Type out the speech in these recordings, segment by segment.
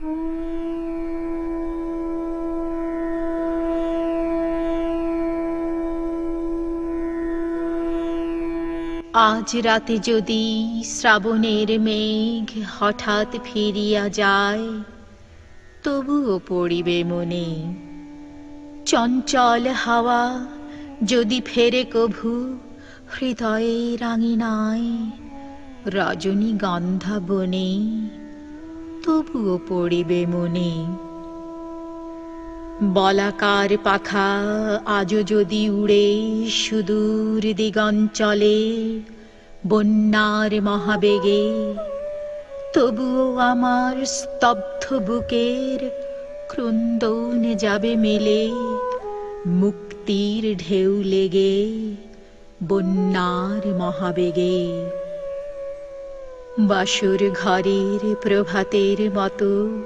আজ রাতে যদি শ্রাবণের মেঘ হঠাৎ ফিরিয়া যায়, তবুও পড়িবে মনে। চঞ্চল হাওয়া যদি ফেরে কভু, হৃদয়ে রাঙিনায় রজনী গন্ধা বনে। তবুও পড়িবে মনে। বলাকার পাখা আজও যদি উড়ে সুদূর দিগঞ্চলে, বন্যার মহাবেগে, তবুও আমার স্তব্ধ বুকের ক্রন্দন যাবে মেলে, মুক্তির ঢেউ লেগে বন্যার মহাবেগে। বাসুর ঘরের প্রভাতের মতো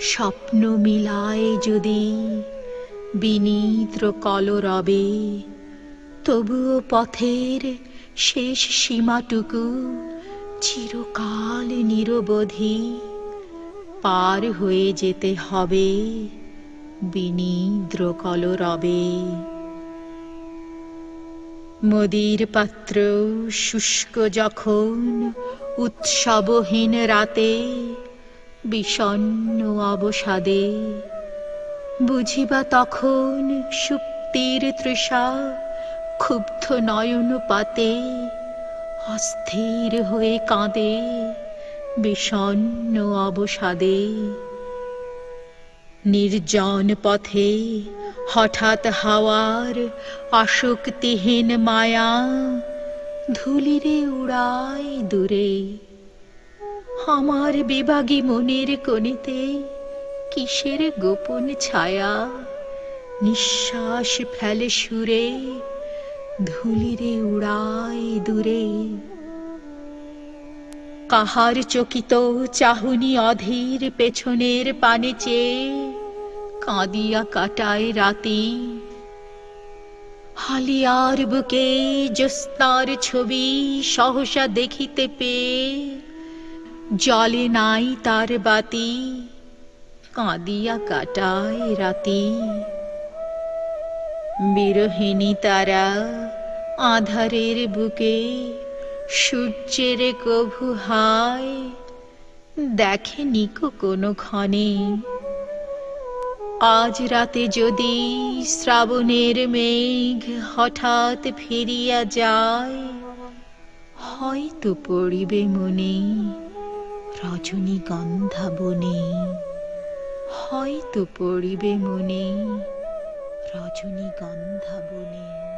স্বপ্ন মিলায় যদি বিনিদ্র কলরবে, তবুও পথের শেষ সীমাটুকু চিরকাল নিরবধি পার হয়ে যেতে হবে বিনিদ্র কলরবে। মদির পাত্র শুষ্ক যখন উৎসবহীন রাতে বিষণ্ন অবসাদে বুঝিবা তখন সুপ্তির তৃষা ক্ষুব্ধ নয়ন পাতে অস্থির হয়ে কাঁদে বিষণ্ন অবসাদে। নির্জন পথে হঠাৎ হাওয়ার আসক্তিহীন মায়া ধুলিরে উড়ায় দূরে। আমার বিভাগী মনের কোণেতে কিসের গোপন ছায়া? নিঃশ্বাস ফেলে সুরে ধুলিরে উড়ায় দূরে। কাহার চকিত চাহুনি অধীর পেছনের পানে চেয়ে কাঁদিয়া কাটায় রাতি। হালিয়ার বুকে জ্যোৎস্নার ছবি সহসা দেখিতে পেয়ে জলে নাই তার বাতি, কাঁদিয়া কাটায় রাতি। বিরহিণী তারা আধারের বুকে সূর্যের কভু হায় দেখে নিকো কোনো ক্ষণে। আজ রাতে যদি শ্রাবণের মেঘ হঠাৎ ফিরিয়া যায়, হয়তো পড়িবে মনে রজনীগন্ধা বনে। হয়তো পড়িবে মনে রজনীগন্ধা বনে।